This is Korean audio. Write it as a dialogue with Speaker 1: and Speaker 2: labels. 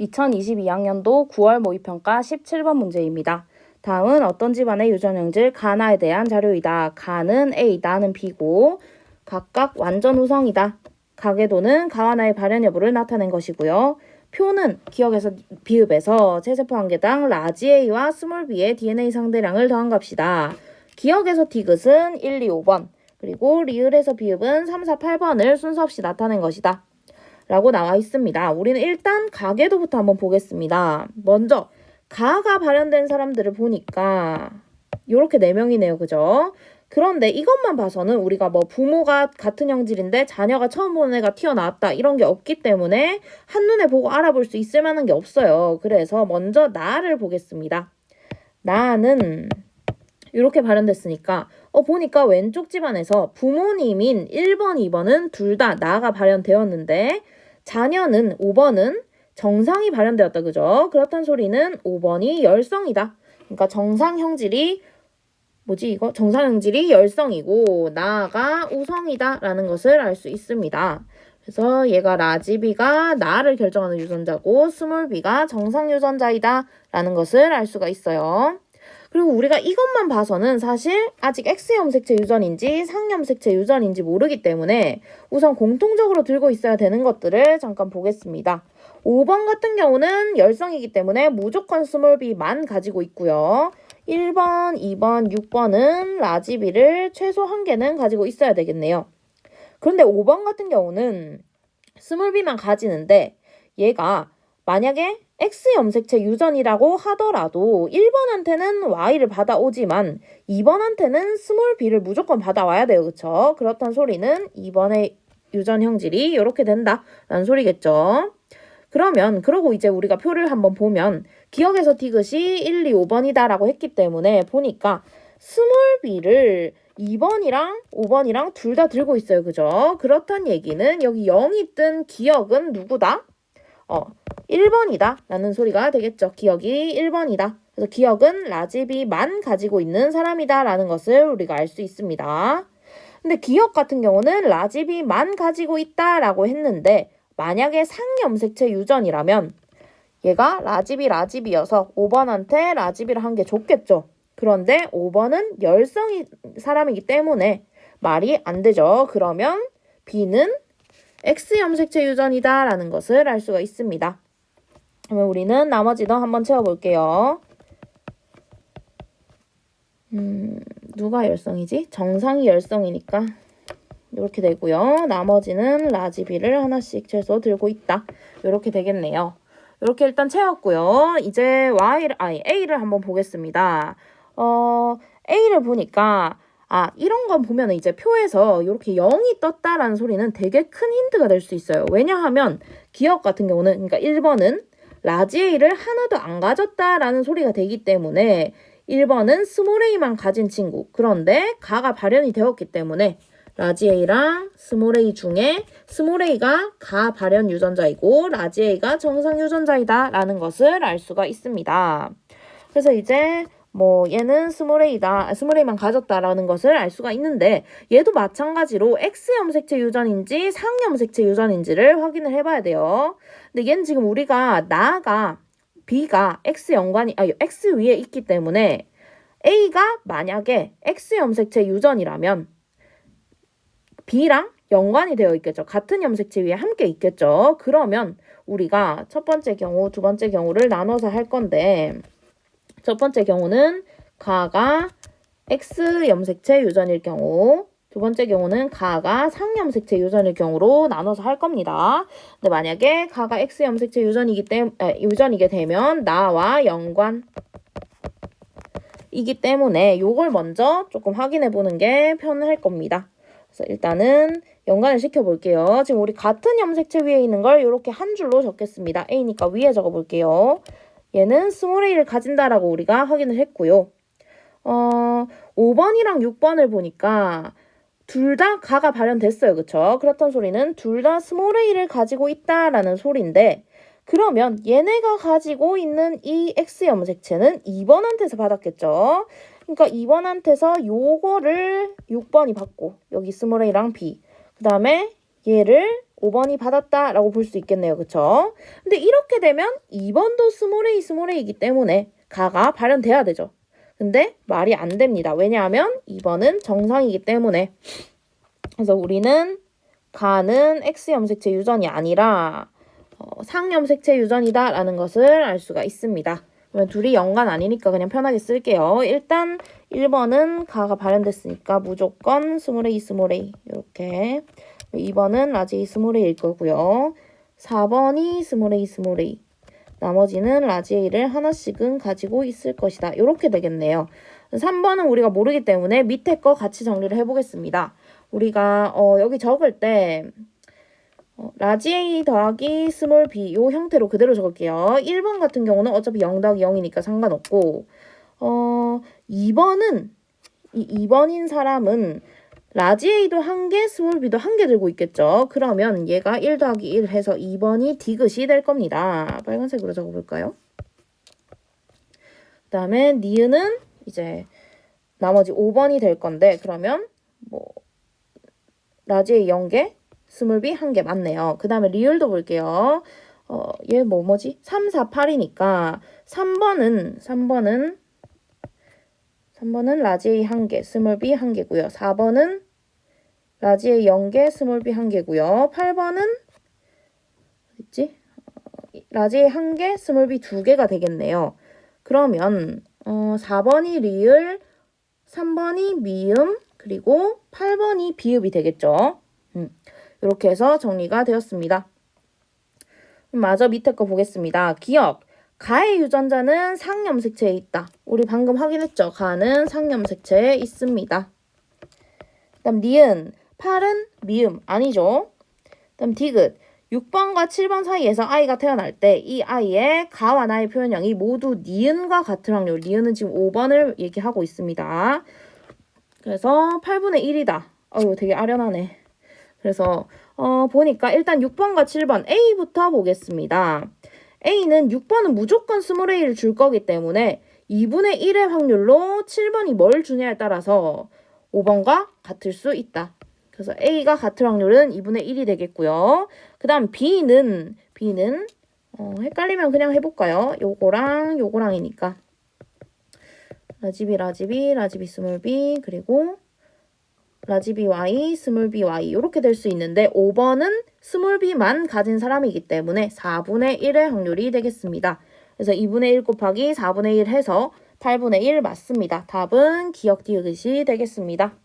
Speaker 1: 2022학년도 9월 모의평가 17번 문제입니다. 다음은 어떤 집안의 유전형질 가나에 대한 자료이다. 가는 A, 나는 B고 각각 완전 우성이다. 가계도는 가와 나의 발현 여부를 나타낸 것이고요. 표는 기억에서 비읍에서 체세포 한 개당 라지 A와 스몰 B의 DNA 상대량을 더한 값이다. 기억에서 디귿은 1, 2, 5번 그리고 리을에서 비읍은 3, 4, 8번을 순서 없이 나타낸 것이다. 라고 나와 있습니다. 우리는 일단 가계도부터 한번 보겠습니다. 먼저 가가 발현된 사람들을 보니까 이렇게 네 명이네요. 그죠? 그런데 이것만 봐서는 우리가 뭐 부모가 같은 형질인데 자녀가 처음 보는 애가 튀어나왔다 이런 게 없기 때문에 한눈에 보고 알아볼 수 있을 만한 게 없어요. 그래서 먼저 나를 보겠습니다. 나는 이렇게 발현됐으니까 어 보니까 왼쪽 집안에서 부모님인 1번, 2번은 둘 다 나가 발현되었는데 자녀는 5번은 정상이 발현되었다. 그죠? 그렇단 소리는 5번이 열성이다. 그러니까 정상 형질이 뭐지 이거? 정상 형질이 열성이고 나가 우성이다라는 것을 알 수 있습니다. 그래서 얘가 라지비가 나를 결정하는 유전자고 스몰비가 정상 유전자이다라는 것을 알 수가 있어요. 그리고 우리가 이것만 봐서는 사실 아직 X 염색체 유전인지 상염색체 유전인지 모르기 때문에 우선 공통적으로 들고 있어야 되는 것들을 잠깐 보겠습니다. 5번 같은 경우는 열성이기 때문에 무조건 스몰비만 가지고 있고요. 1번, 2번, 6번은 라지비를 최소 한 개는 가지고 있어야 되겠네요. 그런데 5번 같은 경우는 스몰비만 가지는데 얘가 만약에 X 염색체 유전이라고 하더라도 1번한테는 Y를 받아오지만 2번한테는 스몰 B를 무조건 받아와야 돼요. 그쵸? 그렇단 소리는 2번의 유전 형질이 이렇게 된다라는 소리겠죠. 그러면 그러고 이제 우리가 표를 한번 보면 기억에서 디귿이 1, 2, 5번이다라고 했기 때문에 보니까 스몰 b를 2번이랑 5번이랑 둘 다 들고 있어요. 그죠? 그렇단 얘기는 여기 0이 뜬 기억은 누구다? 어, 1번이다 라는 소리가 되겠죠. 기억이 1번이다. 그래서 기억은 라지비만 가지고 있는 사람이다 라는 것을 우리가 알 수 있습니다. 근데 기억 같은 경우는 라지비만 가지고 있다 라고 했는데 만약에 상염색체 유전이라면 얘가 라지비 라지비여서 5번한테 라지비를 한 게 좋겠죠. 그런데 5번은 열성이 사람이기 때문에 말이 안 되죠. 그러면 B는 X 염색체 유전이다라는 것을 알 수가 있습니다. 그러면 우리는 나머지도 한번 채워볼게요. 음, 누가 열성이지? 정상이 열성이니까 이렇게 되고요. 나머지는 라지비를 하나씩 최소 들고 있다. 이렇게 되겠네요. 이렇게 일단 채웠고요. 이제 Y를, A를 한번 보겠습니다. 어, A를 보니까, 아, 이런 건 보면 이제 표에서 이렇게 0이 떴다라는 소리는 되게 큰 힌트가 될 수 있어요. 왜냐하면 기억 같은 경우는, 그러니까 1번은 라지 A를 하나도 안 가졌다라는 소리가 되기 때문에 1번은 스몰 A만 가진 친구. 그런데 가가 발현이 되었기 때문에 라지 A랑 스몰 A 중에 A가 가 발현 유전자이고 라지 A가 정상 유전자이다 라는 것을 알 수가 있습니다. 그래서 이제 뭐 얘는 스몰 A다, 스몰 A만 가졌다라는 것을 알 수가 있는데 얘도 마찬가지로 X 염색체 유전인지 상 염색체 유전인지를 확인을 해봐야 돼요. 근데 얘는 지금 우리가 나가 B가 X 연관이 아 X 위에 있기 때문에 A가 만약에 X 염색체 유전이라면 B랑 연관이 되어 있겠죠. 같은 염색체 위에 함께 있겠죠. 그러면 우리가 첫 번째 경우, 두 번째 경우를 나눠서 할 건데 첫 번째 경우는 가가 X 염색체 유전일 경우 두 번째 경우는 가가 상염색체 유전일 경우로 나눠서 할 겁니다. 근데 만약에 가가 X 염색체 유전이기 때문에 유전이게 되면 나와 연관 이기 때문에 요걸 먼저 조금 확인해 보는 게 편할 겁니다. 그래서 일단은 연관을 시켜 볼게요. 지금 우리 같은 염색체 위에 있는 걸 이렇게 한 줄로 적겠습니다. A니까 위에 적어 볼게요. 얘는 스몰 A를 가진다라고 우리가 확인을 했고요. 어, 5번이랑 6번을 보니까 둘 다 가가 발현됐어요. 그쵸? 그렇단 소리는 둘 다 스몰 A를 가지고 있다라는 소리인데 그러면 얘네가 가지고 있는 이 X 염색체는 2번한테서 받았겠죠? 그러니까 2번한테서 요거를 6번이 받고 여기 스몰 A랑 B 그 다음에 얘를 5번이 받았다 라고 볼 수 있겠네요. 그쵸? 근데 이렇게 되면 2번도 스몰 a 스몰 a이기 때문에 가가 발현돼야 되죠. 근데 말이 안 됩니다. 왜냐하면 2번은 정상이기 때문에 그래서 우리는 가는 X 염색체 유전이 아니라 어, 상염색체 유전이다 라는 것을 알 수가 있습니다. 그러면 둘이 연관 아니니까 그냥 편하게 쓸게요. 일단 1번은 가가 발현됐으니까 무조건 스몰 a 스몰 a 이렇게 2번은 라지 A 스몰 a일 거고요. 4번이 스몰 a 스몰 a 나머지는 라지 A를 하나씩은 가지고 있을 것이다. 이렇게 되겠네요. 3번은 우리가 모르기 때문에 밑에 거 같이 정리를 해보겠습니다. 우리가 어, 여기 적을 때 어, 라지 A 더하기 스몰 b 요 형태로 그대로 적을게요. 1번 같은 경우는 어차피 0 더하기 0이니까 상관없고 어, 2번은 이 2번인 사람은 라지 A도 한 개, 스몰 b도 한 개 들고 있겠죠. 그러면 얘가 1 더하기 1 해서 2번이 디귿이 될 겁니다. 빨간색으로 적어볼까요? 그 다음에 니은은 이제 나머지 5번이 될 건데 그러면 뭐 라지 A 0개, 스몰 b 1개 맞네요. 그 다음에 리을도 볼게요. 어, 얘 뭐 뭐지? 3, 4, 8이니까 3번은 3번은 3번은 라지 A 1개, 스몰 b 1개고요. 4번은 라지 A 0개, 스몰 b 1개고요. 8번은 어딨지? 어, 라지 A 1개, 스몰 b 2개가 되겠네요. 그러면 어, 4번이 리을, 3번이 미음, 그리고 8번이 비읍이 되겠죠. 음, 이렇게 해서 정리가 되었습니다. 마저 밑에 거 보겠습니다. 기억. 가의 유전자는 상염색체에 있다. 우리 방금 확인했죠? 가는 상염색체에 있습니다. 그다음 니은. 8은 미음 아니죠? 그다음 디귿. 6번과 7번 사이에서 아이가 태어날 때 이 아이의 가와 나의 표현형이 모두 니은과 같은 확률. 니은은 지금 5번을 얘기하고 있습니다. 그래서 8분의 1이다. 어유 되게 아련하네. 그래서 어, 보니까 일단 6번과 7번 A부터 보겠습니다. A는 6번은 무조건 스몰 a를 줄 거기 때문에 2분의 1의 확률로 7번이 뭘 주냐에 따라서 5번과 같을 수 있다. 그래서 A가 같을 확률은 2분의 1이 되겠고요. 그 다음 B는 B는 어, 헷갈리면 그냥 해볼까요? 요거랑 요거랑이니까 라지비 라지비 라지비 스몰 b 그리고 라지비 y 스몰 b y 이렇게 될 수 있는데 5번은 스몰 b만 가진 사람이기 때문에 4분의 1의 확률이 되겠습니다. 그래서 2분의 1 곱하기 4분의 1 해서 8분의 1 맞습니다. 답은 기억 디귿이 되겠습니다.